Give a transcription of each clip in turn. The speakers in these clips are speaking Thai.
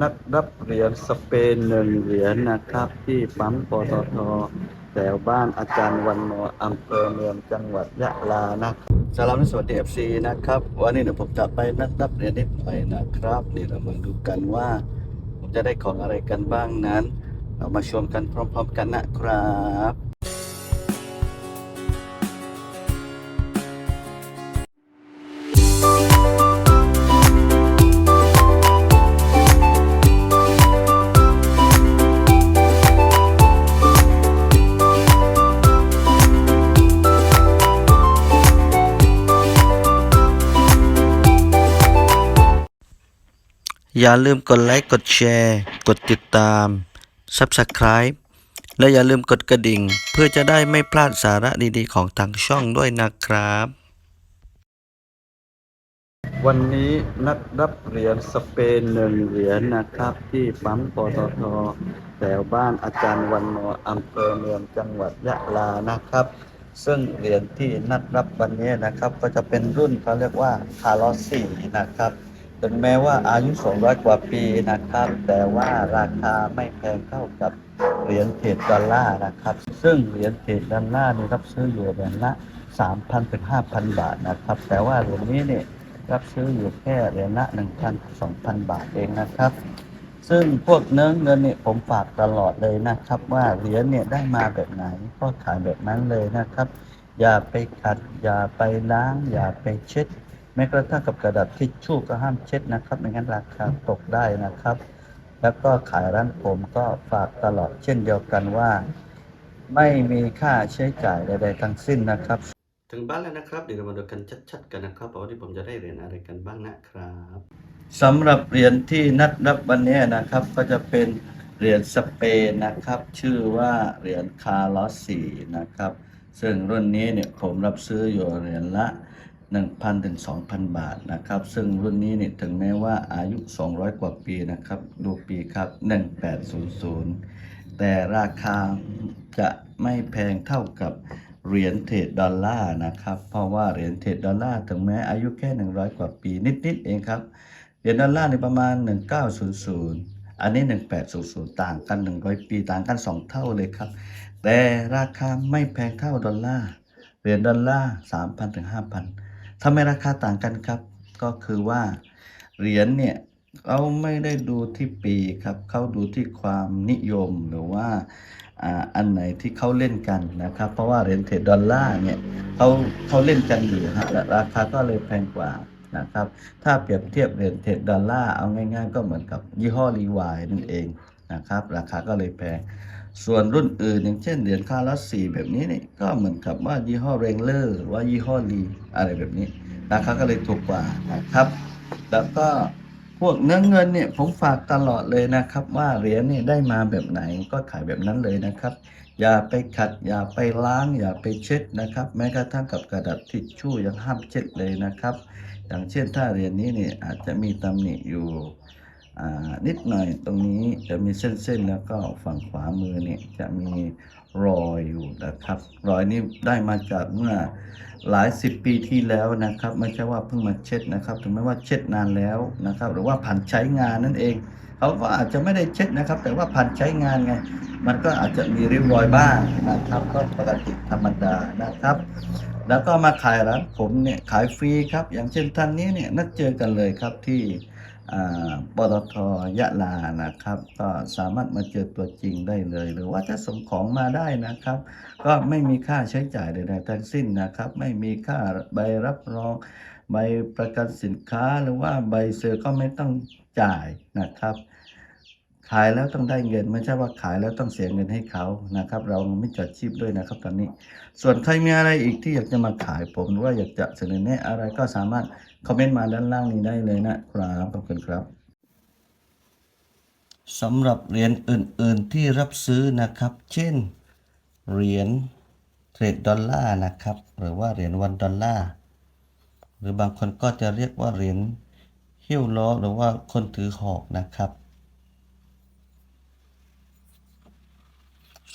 นัดรับเหรียญสเปนหนึ่งเหรียญนะครับ ที่ปั๊มปตทแถวบ้านอาจารย์วันโนอำเภอเมืองจังหวัดยะลานะสลามสวัสดีเอฟซีนะครับ วันนี้เดี๋ยวผมจะไปนัดรับเหรียญนิดหน่อยนะครับเดี๋ยวเรามาดูกันว่า ผมจะได้ของอะไรกันบ้างนั้น เรามาชมกันพร้อม ๆ กันนะครับ อย่าลืมกดไลค์ กดแชร์ กดติดตาม Subscribe และอย่าลืมกดกระดิ่ง เพื่อจะได้ไม่พลาดสาระดีๆ ของทางช่องด้วยนะครับ วันนี้นัดรับเหรียญสเปนหนึ่งเหรียญนะครับ ที่ปั๊มปตทแถวบ้านอาจารย์วันโนอำเภอเมืองจังหวัดยะลานะครับ ซึ่งเหรียญที่นัดรับวันนี้นะครับ ก็จะเป็นรุ่นเขาเรียกว่าคาร์ลสี่นะครับ ถึงแม้ว่าอายุ 200 กว่าปีนะครับ แต่ว่าราคาไม่แพงเท่ากับเหรียญเทรดดอลลาร์นะครับ ซึ่งเหรียญเทรดดอลลาร์นี่รับซื้ออยู่เหรียญละ 3,000ถึง5,000 บาทนะครับ แต่ว่าเหรียญนี้เนี่ยรับซื้ออยู่แค่เหรียญละ 1,000ถึง2,000 บาทเองนะครับ ซึ่งพวกเนื้อเงินเนี่ยผมฝากตลอดเลยนะครับ ว่าเหรียญเนี่ยได้มาแบบไหนก็ขายแบบนั้นเลยนะครับ อย่าไปขัดอย่าไปล้าง อย่าไปเช็ด แม้กระทั่งกับกระดาษทิชชู่ก็ห้ามเช็ดนะครับไม่งั้นราคาตกได้นะครับ แล้วก็ขายร้านผมก็ฝากตลอดเช่นเดียวกันว่า ไม่มีค่าใช้จ่ายใด ๆ ทั้งสิ้นนะครับ ถึงบ้านแล้วนะครับ เดี๋ยวเรามาดูกันชัดๆกันนะครับว่าวันนี้ผมจะได้เหรียญอะไรกันบ้างนะครับสำหรับเหรียญที่นัดรับวันนี้นะครับ ก็จะเป็นเหรียญสเปนนะครับ ชื่อว่าเหรียญคาร์ลอสสีนะครับ ซึ่งรุ่นนี้เนี่ยผมรับซื้ออยู่เหรียญละ 1,000ถึง2,000 บาทนะครับ ซึ่งรุ่นนี้เนี่ยถึงแม้ว่าอายุ 200 กว่าปีนะครับ ดูปีครับ 1800 แต่ราคาจะไม่แพงเท่ากับเหรียญเทรดดอลลาร์นะครับ เพราะว่าเหรียญเทรดดอลลาร์ถึงแม้อายุแค่ 100 กว่าปีนิด ๆ เองครับ เหรียญดอลลาร์ในประมาณ 1900 อันนี้ 1800 ต่างกัน 100 ปีต่างกัน 2 เท่าเลยครับ แต่ราคาไม่แพงเท่าดอลลาร์ เหรียญดอลลาร์3,000ถึง5,000 ทำไมราคาต่างกันครับ ก็คือว่าเหรียญเนี่ยเขาไม่ได้ดูที่ปีครับเขาดูที่ความนิยมหรือว่าอ่าอันไหนที่เขาเล่นกันนะครับ เพราะว่าเหรียญเทรดดอลลาร์เนี่ยเขาเขาเล่นกันอยู่ฮะและราคาก็เลยแพงกว่านะครับ ถ้าเปรียบเทียบเหรียญเทรดดอลลาร์เอาง่าย ๆ ก็เหมือนกับยี่ห้อรีวายนั่นเองนะครับ ราคาก็เลยแพง ส่วนรุ่นอื่นอย่างเช่นเหรียญคาร์ลสสีแบบนี้นี่ก็เหมือนกับว่ายี่ห้อเรงเลอร์หรือว่ายี่ห้อลีอะไรแบบนี้ราคาก็เลยถูกกว่านะครับ แล้วก็พวกเนื้อเงินเนี่ยผมฝากตลอดเลยนะครับ ว่าเหรียญเนี่ยได้มาแบบไหนก็ขายแบบนั้นเลยนะครับ อย่าไปขัด อย่าไปล้าง อย่าไปเช็ดนะครับ แม้กระทั่งกับกระดาษทิชชู่ยังห้ามเช็ดเลยนะครับ อย่างเช่นถ้าเหรียญนี้เนี่ยอาจจะมีตำหนิอยู่ นิดหน่อยตรงนี้จะมีเส้นๆ แล้วก็ฝั่งขวามือเนี่ยจะมีรอยอยู่นะครับ รอยนี้ได้มาจากเมื่อหลายสิบปีที่แล้วนะครับ ไม่ใช่ว่าเพิ่งมาเช็ดนะครับ ถึงแม้ว่าเช็ดนานแล้วนะครับ หรือว่าผ่านใช้งานนั่นเองเขาก็อาจจะไม่ได้เช็ดนะครับ แต่ว่าผ่านใช้งานไง มันก็อาจจะมีริ้วรอยบ้างนะครับ ก็ปกติธรรมดานะครับ แล้วก็มาขายร้านผมเนี่ยขายฟรีครับ อย่างเช่นท่านนี้เนี่ยนัดเจอกันเลยครับที่ ปตทยะลานะครับ ก็สามารถมาเจอตัวจริงได้เลย หรือว่าจะส่งของมาได้นะครับ ก็ไม่มีค่าใช้จ่ายใดๆทั้งสิ้นนะครับ ไม่มีค่าใบรับรอง ใบประกันสินค้าหรือว่าใบเซอร์ก็ไม่ต้องจ่ายนะครับ ขายแล้วต้องได้เงิน ไม่ใช่ว่าขายแล้วต้องเสียเงินให้เขานะครับ เราไม่จดชีพด้วยนะครับตอนนี้ ส่วนใครมีอะไรอีกที่อยากจะมาขายผมหรือว่าอยากจะเสนอแนะอะไรก็สามารถคอมเมนต์มาด้านล่างนี้ได้เลยนะครับขอบคุณครับสำหรับเหรียญอื่น ๆที่รับซื้อนะครับ เช่นเหรียญเทรดดอลลาร์นะครับ หรือว่าเหรียญวันดอลลาร์หรือบางคนก็จะเรียกว่าเหรียญหิ้วล้อหรือว่าคนถือหอกนะครับ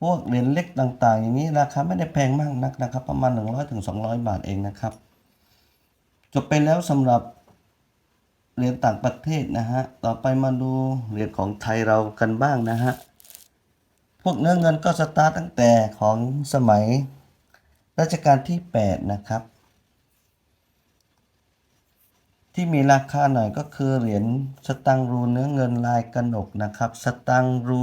พวกเหรียญเล็กต่างๆ อย่างนี้ราคาไม่ได้แพงมากนักนะครับ ประมาณ 100ถึง200บาทเองนะครับ จบไปแล้วสำหรับเหรียญต่างประเทศนะฮะ ต่อไปมาดูเหรียญของไทยเรากันบ้างนะฮะ พวกเนื้อเงินก็สตาร์ตตั้งแต่ของสมัยรัชกาลที่ 8 นะครับ ที่มีราคาหน่อยก็คือเหรียญสตังรูเนื้อเงินลายกระหนกนะครับ สตังรู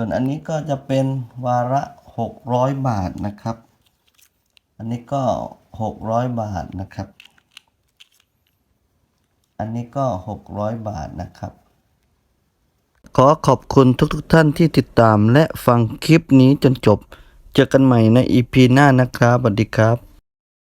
ส่วนอันนี้ก็จะเป็นวาระหกร้อยบาทนะครับ อันนี้ก็หกร้อยบาทนะครับ อันนี้ก็หกร้อยบาทนะครับ ขอขอบคุณทุกๆทท่านที่ติดตามและฟังคลิปนี้จนจบ เจอกันใหม่ในอีพีหน้านะครับสวัสดีครับ